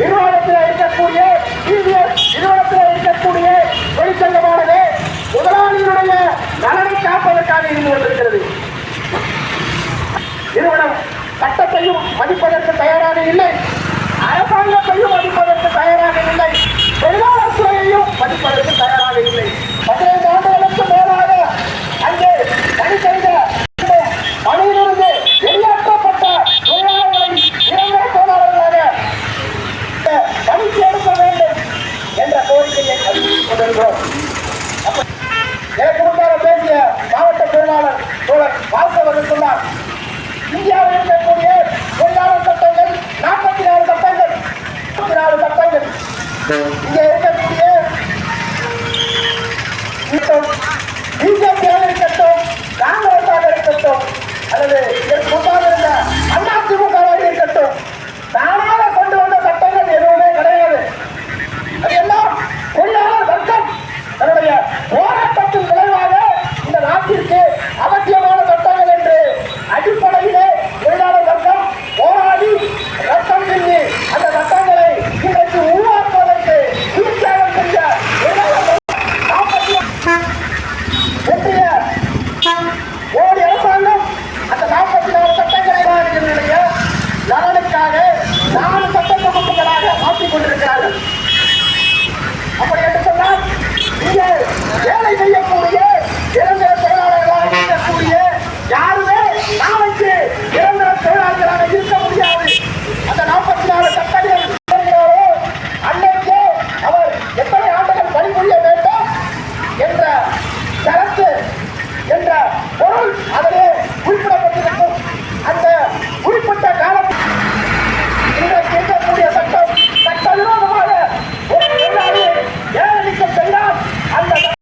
நிறுவனத்தில் இருக்கக்கூடிய டிவிஎஸ் நிறுவனத்தில் இருக்கக்கூடிய தொழிற்சங்கமானது முதலாளியினுடைய நலனை காப்பதற்காக இருந்து கொண்டிருக்கிறது. நிறுவனம் சட்டத்தையும் மதிப்பதற்கு தயாராக இல்லை. அறிவித்துக் கொண்டிருக்கிறோம் பேசிய மாவட்ட தொழிலாளர் தோழர் வாசவர்கள் சொன்னார் இந்தியாவில் இருக்கக்கூடிய தொழிலாளர் சட்டங்கள் நாற்பத்தி நாலு சட்டங்கள் நாற்பத்தி நாலு சட்டங்கள். இங்கே আমাকে